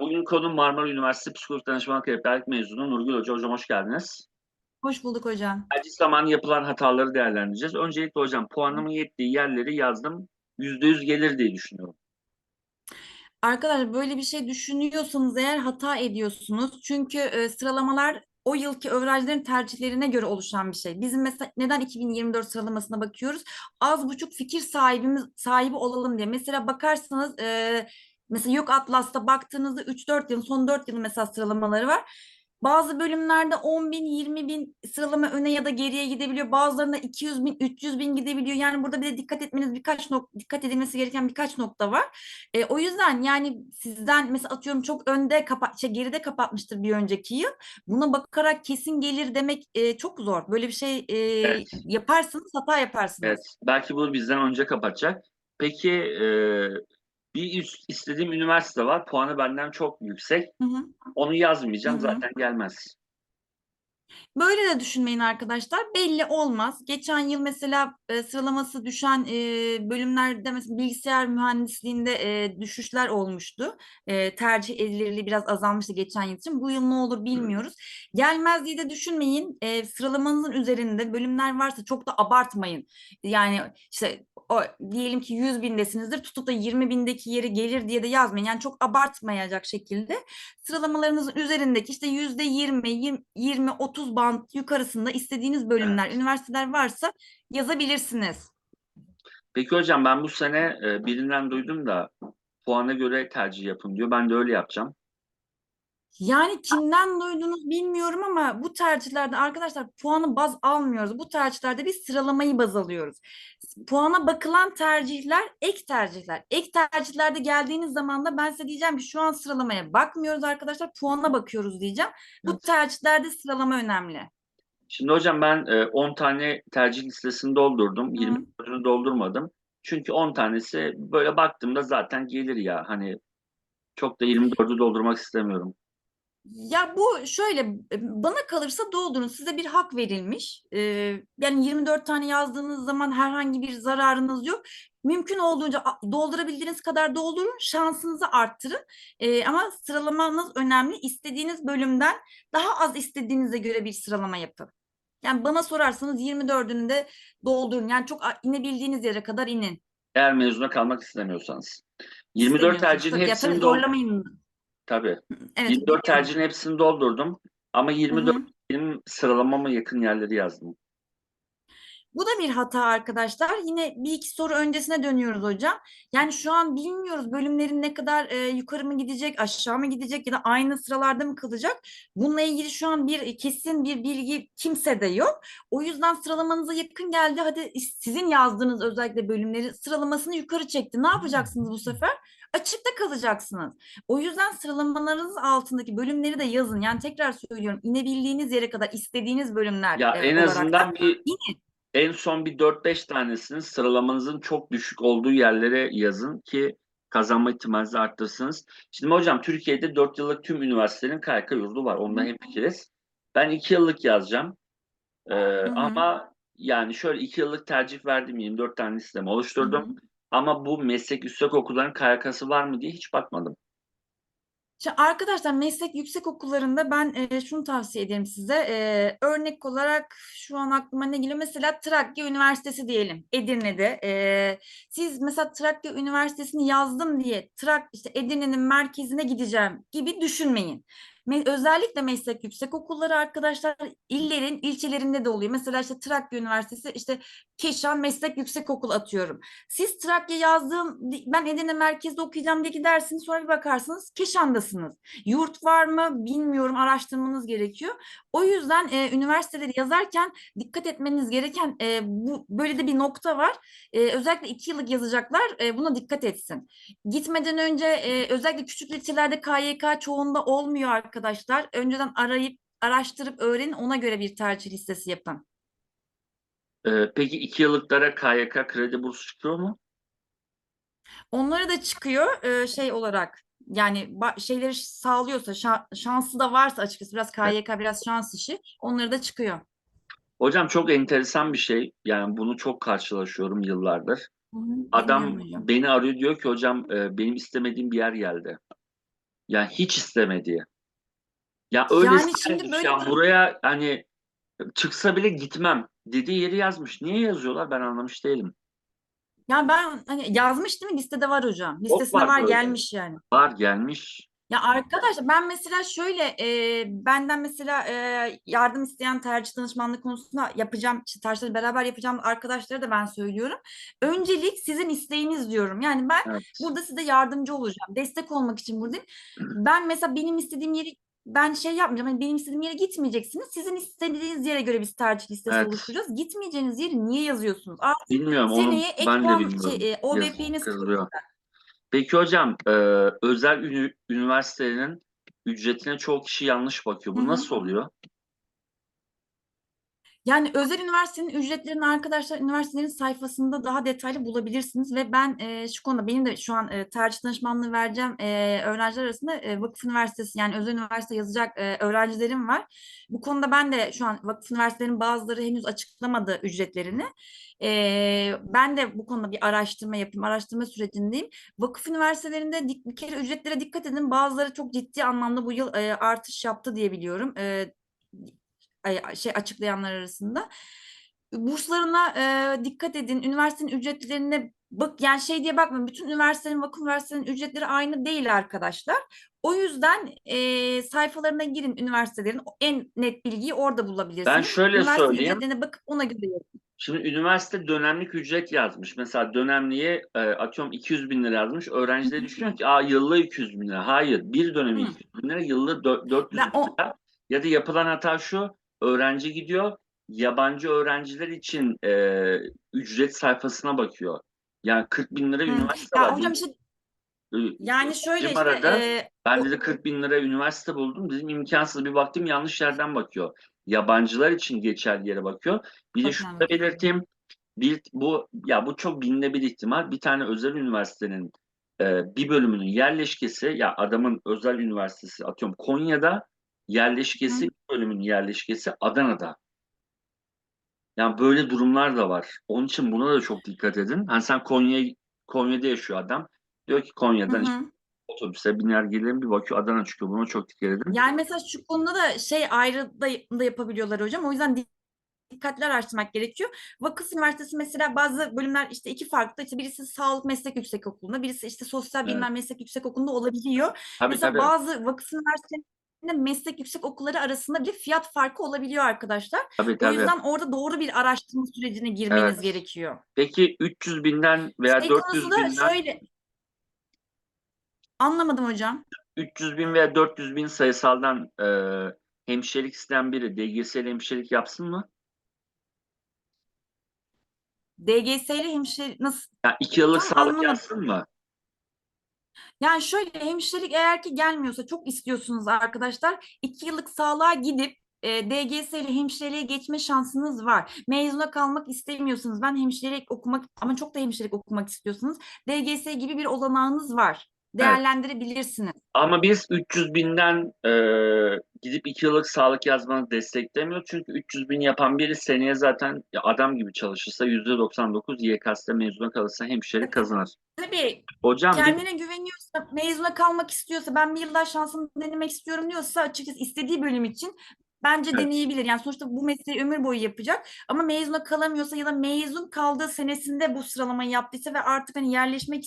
Bugün konu Marmara Üniversitesi Psikolojik Danışmanlık Rehberlik mezunu Nurgül Hoca. Hocam hoş geldiniz. Hoş bulduk hocam. Tercih zamanı yapılan hataları değerlendireceğiz. Öncelikle hocam puanımın yettiği yerleri yazdım. %100 gelir diye düşünüyorum. Arkadaşlar böyle bir şey düşünüyorsanız eğer hata ediyorsunuz. Çünkü e, sıralamalar o yılki öğrencilerin tercihlerine göre oluşan bir şey. Bizim mesela neden 2024 sıralamasına bakıyoruz? Az buçuk fikir sahibimiz sahibi olalım diye. Mesela bakarsanız e, mesela yok Atlas'ta baktığınızda 3-4 yıl son 4 yıl mesela sıralamaları var. Bazı bölümlerde 10 bin, 20 bin sıralama öne ya da geriye gidebiliyor. Bazılarında 200 bin, 300 bin gidebiliyor. Yani burada bir de dikkat etmeniz birkaç nok dikkat edilmesi gereken birkaç nokta var. E, o yüzden yani sizden mesela atıyorum çok önde kapa şey, geride kapatmıştır bir önceki yıl. Buna bakarak kesin gelir demek e, çok zor. Böyle bir şey e, Evet. yaparsınız hata yaparsınız. Evet. Belki bunu bizden önce kapatacak. Peki e, bir üst, istediğim üniversite var. Puanı benden çok yüksek. Hı hı. Onu yazmayacağım. Hı hı. Zaten gelmez. Böyle de düşünmeyin arkadaşlar. Belli olmaz. Geçen yıl mesela e, sıralaması düşen e, bölümlerde mesela bilgisayar mühendisliğinde e, düşüşler olmuştu. E, tercih edilirliği biraz azalmıştı geçen yıl için. Bu yıl ne olur bilmiyoruz. Gelmez diye de düşünmeyin. E, sıralamanızın üzerinde bölümler varsa çok da abartmayın. Yani işte o, diyelim ki 100 bindesinizdir. Tutup da 20 bindeki yeri gelir diye de yazmayın. Yani çok abartmayacak şekilde sıralamalarınızın üzerindeki işte yüzde 20, 20, 30 band yukarısında istediğiniz bölümler, üniversiteler varsa yazabilirsiniz. Peki hocam ben bu sene e, birinden duydum da puana göre tercih yapın diyor. Ben de öyle yapacağım. Yani kimden duydunuz bilmiyorum ama bu tercihlerde arkadaşlar puanı baz almıyoruz. Bu tercihlerde biz sıralamayı baz alıyoruz. Puana bakılan tercihler ek tercihler. Ek tercihlerde geldiğiniz zaman da ben size diyeceğim ki şu an sıralamaya bakmıyoruz arkadaşlar. Puana bakıyoruz diyeceğim. Bu tercihlerde sıralama önemli. Şimdi hocam ben e, 10 tane tercih listesini doldurdum. Hı. 24'ünü doldurmadım. Çünkü 10 tanesi böyle baktığımda zaten gelir ya. Hani çok da 24'ü doldurmak istemiyorum. Ya bu şöyle e, bana kalırsa doldurun size bir hak verilmiş. Ee, yani 24 tane yazdığınız zaman herhangi bir zararınız yok. Mümkün olduğunca doldurabildiğiniz kadar doldurun, şansınızı arttırın. Ee, ama sıralamanız önemli. İstediğiniz bölümden daha az istediğinize göre bir sıralama yapın. Yani bana sorarsanız 24'ünü de doldurun. Yani çok inebildiğiniz yere kadar inin. Eğer mezuna kalmak istemiyorsanız. 24 İstemiyorsanız. tercihin hepsini zorlamayın. Tabii. Evet. 24 tercihin hepsini doldurdum. Ama Hı 24 hı. benim sıralamama yakın yerleri yazdım. Bu da bir hata arkadaşlar. Yine bir iki soru öncesine dönüyoruz hocam. Yani şu an bilmiyoruz bölümlerin ne kadar e, yukarı mı gidecek, aşağı mı gidecek ya da aynı sıralarda mı kalacak? Bununla ilgili şu an bir kesin bir bilgi kimsede yok. O yüzden sıralamanıza yakın geldi. Hadi sizin yazdığınız özellikle bölümleri sıralamasını yukarı çekti. Ne yapacaksınız bu sefer? Açıkta kalacaksınız. O yüzden sıralamalarınız altındaki bölümleri de yazın. Yani tekrar söylüyorum inebildiğiniz yere kadar istediğiniz bölümler Ya e, en azından da bir inin. en son bir 4-5 tanesini sıralamanızın çok düşük olduğu yerlere yazın ki kazanma ihtimalinizi arttırsınız. Şimdi hocam Türkiye'de 4 yıllık tüm üniversitelerin KYK yurdu var. Ondan hemfikiriz. Ben 2 yıllık yazacağım. Ee, hı. ama yani şöyle 2 yıllık tercih verdim. 24 tane listemi oluşturdum. Hı hı. Ama bu meslek yüksek okulların KYK'sı var mı diye hiç bakmadım. Arkadaşlar meslek yüksek okullarında ben e, şunu tavsiye ederim size. E, örnek olarak şu an aklıma ne geliyor? Mesela Trakya Üniversitesi diyelim Edirne'de. E, siz mesela Trakya Üniversitesi'ni yazdım diye Trak işte Edirne'nin merkezine gideceğim gibi düşünmeyin. Me- özellikle meslek yüksek okulları arkadaşlar illerin ilçelerinde de oluyor. Mesela işte Trakya Üniversitesi işte Keşan Meslek Yüksek Okulu atıyorum. Siz Trakya yazdığım ben Edirne merkezde okuyacağım diye gidersiniz sonra bir bakarsınız Keşan'dasınız. Yurt var mı bilmiyorum araştırmanız gerekiyor. O yüzden e, üniversiteleri yazarken dikkat etmeniz gereken e, bu böyle de bir nokta var. E, özellikle iki yıllık yazacaklar e, buna dikkat etsin. Gitmeden önce e, özellikle küçük ilçelerde KYK çoğunda olmuyor arkadaşlar. Önceden arayıp araştırıp öğrenin ona göre bir tercih listesi yapın. Ee, peki 2 yıllıklara KYK kredi bursu çıkıyor mu? Onlara da çıkıyor e, şey olarak yani şeyleri sağlıyorsa şa- şansı da varsa açıkçası biraz KYK biraz şans işi onları da çıkıyor. Hocam çok enteresan bir şey. Yani bunu çok karşılaşıyorum yıllardır. Hı hı, Adam beni arıyor diyor ki hocam e, benim istemediğim bir yer geldi. Yani hiç istemediği. Ya öyle Yani şimdi böyle ya bir- buraya hani çıksa bile gitmem dediği yeri yazmış. Niye yazıyorlar ben anlamış değilim. Ya ben hani yazmış değil mi? Listede var hocam. Listesine var var böyle. gelmiş yani. Var gelmiş. Ya arkadaşlar ben mesela şöyle e, benden mesela e, yardım isteyen tercih danışmanlık konusunda yapacağım işte tercihleri beraber yapacağım arkadaşlara da ben söylüyorum. Öncelik sizin isteğiniz diyorum. Yani ben Evet. burada size yardımcı olacağım. Destek olmak için buradayım. Ben mesela benim istediğim yeri ben şey yapmayacağım. Hani benim istediğim yere gitmeyeceksiniz. Sizin istediğiniz yere göre biz tercih listesi Evet. oluşturacağız. Gitmeyeceğiniz yeri niye yazıyorsunuz? Artık Bilmiyorum onu seneye ek ben de puan bilmiyorum. şey, e, OBP'niz. Peki hocam e, özel ünü- üniversitenin ücretine çoğu kişi yanlış bakıyor. Bu Hı hı. nasıl oluyor? Yani özel üniversitenin ücretlerini arkadaşlar üniversitelerin sayfasında daha detaylı bulabilirsiniz ve ben e, şu konuda benim de şu an e, tercih danışmanlığı vereceğim e, öğrenciler arasında e, vakıf üniversitesi yani özel üniversite yazacak e, öğrencilerim var. Bu konuda ben de şu an vakıf üniversitelerinin bazıları henüz açıklamadı ücretlerini. E, ben de bu konuda bir araştırma yapayım, araştırma sürecindeyim. Vakıf üniversitelerinde dik- bir kere ücretlere dikkat edin. Bazıları çok ciddi anlamda bu yıl e, artış yaptı diye biliyorum. E, şey açıklayanlar arasında. Burslarına e, dikkat edin. Üniversitenin ücretlerine bak yani şey diye bakmayın. Bütün üniversitenin, vakıf üniversitenin ücretleri aynı değil arkadaşlar. O yüzden e, sayfalarına girin üniversitelerin. En net bilgiyi orada bulabilirsiniz. Ben şöyle Üniversitenin söyleyeyim. ücretlerine bakıp ona göre yapın. Şimdi üniversite dönemlik ücret yazmış. Mesela dönemliğe e, atıyorum 200 bin lira yazmış. Öğrenci de düşünüyor ki Aa, yıllığı 200 bin lira. Hayır. Bir dönemi Hı. 200 bin lira, yıllığı dö- 400 Ben bin lira. Ya da yapılan hata şu. Öğrenci gidiyor. Yabancı öğrenciler için e, ücret sayfasına bakıyor. Yani 40 bin lira Hı. üniversite Ya var. hocam işte yani şöyle işte arada e, Ben dedi 40 bin lira üniversite buldum. Dedim imkansız. Bir baktım yanlış yerden bakıyor. Yabancılar için geçerli yere bakıyor. Bir de Çok şunu da yanlış. belirteyim. Bir, bu ya bu çok bilinebilir ihtimal. Bir tane özel üniversitenin e, bir bölümünün yerleşkesi ya adamın özel üniversitesi atıyorum Konya'da yerleşkesi bir bölümün yerleşkesi Adana'da. Yani böyle durumlar da var. Onun için buna da çok dikkat edin. Hani sen Konya Konya'da yaşıyor adam. Diyor ki Hı Konya'dan işte hı. otobüse biner gelirim bir bakıyor Adana çıkıyor. Buna çok dikkat edin. Yani mesela şu konuda da şey ayrı da, da yapabiliyorlar hocam. O yüzden dikkatli araştırmak gerekiyor. Vakıf Üniversitesi mesela bazı bölümler işte iki farklı işte birisi Sağlık Meslek Yüksekokulu'nda birisi işte Sosyal Evet. Bilimler Meslek Yüksekokulu'nda olabiliyor. Tabii mesela tabii. bazı vakıf üniversitelerinde meslek yüksek okulları arasında bile fiyat farkı olabiliyor arkadaşlar. Tabii O tabii. yüzden orada doğru bir araştırma sürecine girmeniz Evet. gerekiyor. Peki 300 binden veya Şey 400 konusu da binden şöyle anlamadım hocam. 300 bin veya 400 bin sayısaldan e, hemşirelik isteyen biri DGS'li hemşirelik yapsın mı? DGS ile hemşire nasıl Ya iki yıllık Tam sağlık anlamadım. yazsın mı? Yani şöyle hemşirelik eğer ki gelmiyorsa çok istiyorsunuz arkadaşlar. iki yıllık sağlığa gidip e, DGS ile hemşireliğe geçme şansınız var. Mezuna kalmak istemiyorsunuz. Ben hemşirelik okumak ama çok da hemşirelik okumak istiyorsunuz. DGS gibi bir olanağınız var. Değerlendirebilirsiniz. Ama biz 300 binden e, gidip iki yıllık sağlık yazmanı desteklemiyor. Çünkü 300 bin yapan biri seneye zaten adam gibi çalışırsa %99 YKS'de mezuna kalırsa hemşirelik kazanır. Tabii Hocam kendine güveniyorsa, mezuna kalmak istiyorsa, ben bir yıl daha şansımı denemek istiyorum diyorsa açıkçası istediği bölüm için bence Evet. deneyebilir. Yani sonuçta bu mesleği ömür boyu yapacak ama mezuna kalamıyorsa ya da mezun kaldığı senesinde bu sıralamayı yaptıysa ve artık hani yerleşmek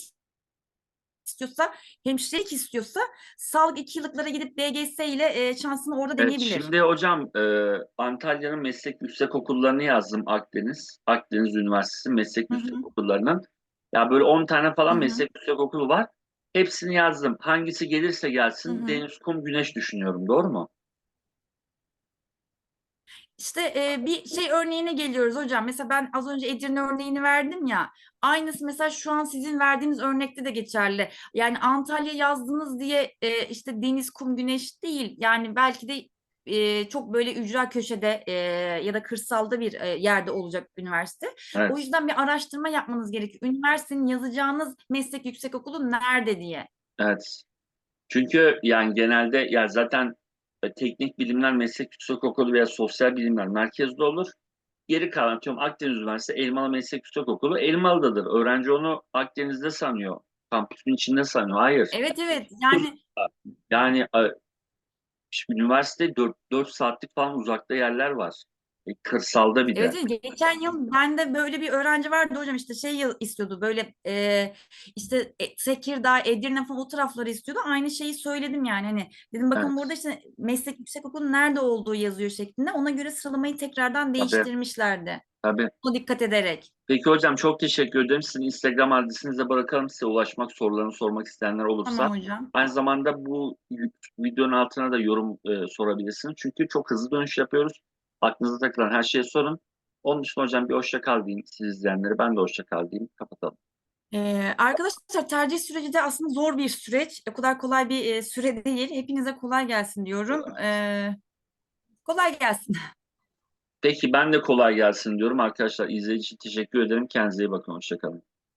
istiyorsa, hemşirelik istiyorsa sağlık iki yıllıklara gidip DGS ile e, şansını orada Evet, deneyebilir. şimdi hocam e, Antalya'nın meslek yüksek okullarını yazdım Akdeniz. Akdeniz Üniversitesi meslek Hı hı. yüksek okullarının. Ya böyle 10 tane falan Hı hı. meslek yüksek okulu var. Hepsini yazdım. Hangisi gelirse gelsin Hı hı. deniz, kum, güneş düşünüyorum. Doğru mu? İşte e, bir şey örneğine geliyoruz hocam. Mesela ben az önce Edirne örneğini verdim ya. Aynısı mesela şu an sizin verdiğiniz örnekte de geçerli. Yani Antalya yazdınız diye e, işte deniz, kum, güneş değil. Yani belki de e, çok böyle ücra köşede e, ya da kırsalda bir e, yerde olacak üniversite. Evet. O yüzden bir araştırma yapmanız gerekiyor. Üniversitenin yazacağınız meslek yüksekokulu nerede diye. Evet. Çünkü yani genelde ya zaten teknik bilimler meslek yüksek okulu veya sosyal bilimler merkezde olur. Geri kalan tüm Akdeniz Üniversitesi Elmalı Meslek Yüksek Okulu Elmalı'dadır. Öğrenci onu Akdeniz'de sanıyor. Kampüsün içinde sanıyor. Hayır. Evet evet yani Yani şimdi üniversite 4, 4 saatlik falan uzakta yerler var. E, kırsalda bir de. Evet, evet. geçen yıl bende böyle bir öğrenci vardı hocam işte şey yıl istiyordu böyle e, işte e, Tekirdağ, Edirne falan o tarafları istiyordu. Aynı şeyi söyledim yani hani dedim bakın Evet. burada işte meslek yüksekokulu nerede olduğu yazıyor şeklinde. Ona göre sıralamayı tekrardan değiştirmişlerdi. Tabii. Buna dikkat ederek. Peki hocam çok teşekkür ederim. Sizin Instagram adresinizi bırakalım size ulaşmak, sorularını sormak isteyenler olursa. Tamam hocam. Aynı zamanda bu videonun altına da yorum e, sorabilirsiniz. Çünkü çok hızlı dönüş yapıyoruz. Aklınıza takılan her şeyi sorun. Onun dışında hocam bir hoşça kal diyeyim siz izleyenlere. Ben de hoşça kal diyeyim. Kapatalım. Ee, arkadaşlar tercih süreci de aslında zor bir süreç. O kadar kolay bir e, süre değil. Hepinize kolay gelsin diyorum. Ee, kolay gelsin. Peki ben de kolay gelsin diyorum. Arkadaşlar izlediğiniz için teşekkür ederim. Kendinize iyi bakın. Hoşça kalın.